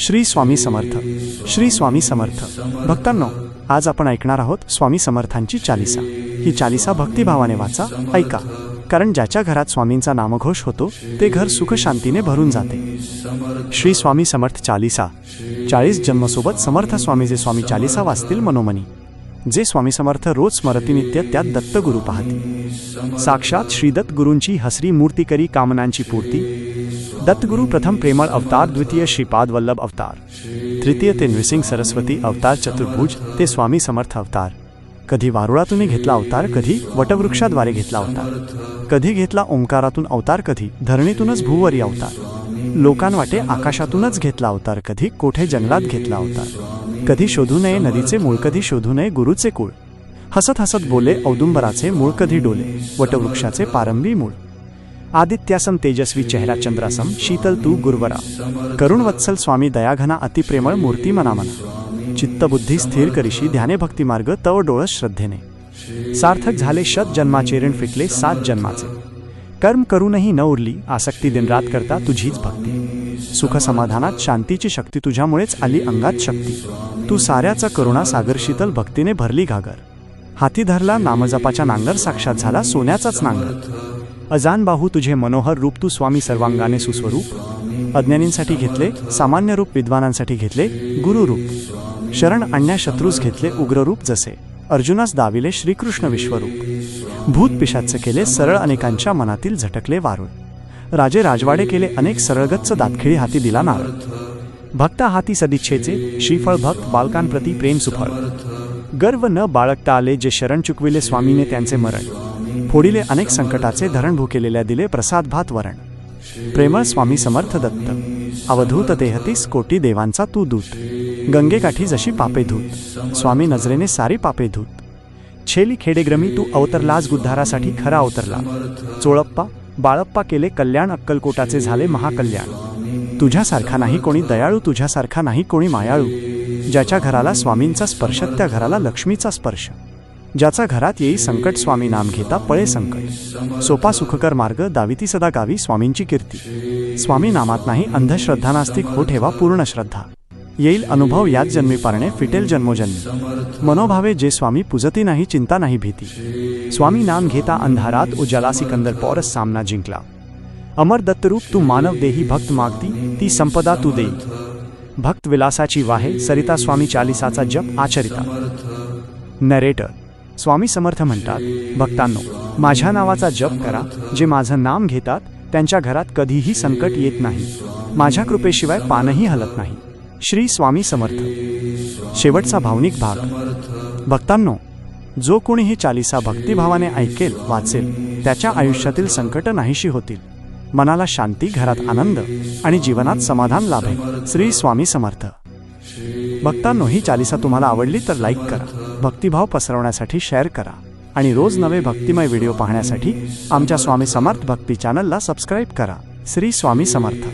श्री स्वामी समर्थ. श्री स्वामी समर्थ. भक्तांनो आज आपण ऐकणार आहोत स्वामी समर्थांची चालिसा. ही चालिसा भक्तिभावाने वाचा ऐका. कारण ज्याच्या घरात स्वामींचा नामघोष होतो ते घर सुखशांतीने भरून जाते. श्री स्वामी समर्थ चालिसा. चाळीस जन्मसोबत समर्थ स्वामीचे स्वामी चालिसा वाचतील मनोमनी. जे स्वामी समर्थ रोज स्मरतीनित्य त्यात दत्तगुरु पाहते साक्षात श्री दत्तगुरूंची हसरी मूर्ती करी कामनांची पूर्ती दत्तगुरु प्रथम प्रेमळ अवतार द्वितीय श्रीपाद वल्लभ अवतार तृतीय ते नृसिंग सरस्वती अवतार चतुर्भुज ते स्वामी समर्थ अवतार. कधी वारुळातून घेतला अवतार कधी वटवृक्षाद्वारे घेतला अवतार. कधी घेतला ओंकारातून अवतार कधी धरणीतूनच भूवरी अवतार. लोकांवाटे आकाशातूनच घेतला अवतार कधी कोठे जंगलात घेतला अवतार. कधी शोधू नये नदीचे मूळ कधी शोधू नये गुरुचे कुळ. हसत हसत बोले औदुंबराचे मूळ कधी डोले वटवृक्षाचे पारंबी मूळ. आदित्यासम तेजस्वी चेहरा चंद्रासम शीतल तू गुरुवरा। करुण वत्सल स्वामी दयाघना अतिप्रेमळ मूर्ती मनामना। चित्तबुद्धी स्थिर करीशी ध्याने भक्ती मार्ग तव डोळस श्रद्धेने। सार्थक झाले शत जन्माचे ऋण फिटले सात जन्माचे। कर्म करूनही न उरली आसक्ती दिनरात करता तुझीच भक्ती। सुख समाधानात शांतीची शक्ती तुझ्यामुळेच आली अंगात शक्ती। तू साऱ्याचा करुणा सागर शीतल भक्तीने भरली घागर। हाती धरला नामजपाच्या नांगर साक्षात झाला सोन्याचाच नांगर। अजान बाहू तुझे मनोहर रूप तू स्वामी सर्वांगाने सुस्वरूप. अज्ञानींसाठी घेतले सामान्य रूप विद्वानांसाठी घेतले गुरुरूप शरण आणण्या शत्रूस घेतले उग्ररूप जसे. अर्जुनास दाविले श्रीकृष्ण विश्वरूप. भूत पिशाचं केले सरळ अनेकांच्या मनातील झटकले वारुळ. राजे राजवाडे केले अनेक सरळगच्च दातखिळी हाती दिला नारळ. भक्ता हाती सदिच्छेचे श्रीफळ भक्त बालकांप्रती प्रेम सुफळ. गर्व न बाळगता आले जे शरण चुकविले स्वामीने त्यांचे मरण. फोडिले अनेक संकटाचे धरण भुकेलेल्या दिले प्रसाद भात वरण. प्रेमळ स्वामी समर्थ दत्त. अवधूत देहतीस कोटी देवांचा तू दूत. गंगेकाठी जशी पापे धूत. स्वामी नजरेने सारी पापे धूत. छेली खेडेग्रमी तू अवतरलाज गुद्धारासाठी खरा अवतरला. चोळप्पा बाळप्पा केले कल्याण अक्कलकोटाचे झाले महाकल्याण. तुझ्यासारखा नाही कोणी दयाळू तुझ्यासारखा नाही कोणी मायाळू. ज्याच्या घराला स्वामींचा स्पर्श त्या घराला लक्ष्मीचा स्पर्श. ज्याचा घरात येई संकट स्वामी नाम घेता पळे संकट. सोपा सुखकर मार्ग दाविती सदा गावी स्वामींची कीर्ती. स्वामी नामात नाही अंधश्रद्धा नास्तिक हो ठेवा पूर्ण श्रद्धा. येईल अनुभव याच जन्मी पारणे फिटेल जन्मोजन्मी. मनोभावे जे स्वामी पुजती नाही चिंता नाही भीती. स्वामी नाम घेता अंधारात उजाला सिकंदर पौरस सामना जिंकला. अमर दत्तरूप तू मानव देही भक्त मागती ती संपदा तू देई. भक्त विलासाची वाहे सरिता स्वामी चालिसाचा जप आचरिता. नरेटर स्वामी समर्थ म्हणतात भक्तांनो माझ्या नावाचा जप करा. जे माझं नाम घेतात त्यांच्या घरात कधीही संकट येत नाही. माझ्या कृपेशिवाय पानही हलत नाही. श्री स्वामी समर्थ. शेवटचा भावनिक भाग. भक्तांनो जो कोणी ही चालिसा भक्तिभावाने ऐकेल वाचेल त्याच्या आयुष्यातील संकट नाहीशी होतील. मनाला शांती घरात आनंद आणि जीवनात समाधान लाभेल. श्री स्वामी समर्थ. भक्तांनो ही चालिसा तुम्हाला आवडली तर लाईक करा. भक्तिभाव पसरवण्यासाठी शेअर करा. आणि रोज नवे भक्तिमय व्हिडिओ पाहण्यासाठी आमच्या स्वामी समर्थ भक्ती चॅनलला सबस्क्राईब करा. श्री स्वामी समर्थ.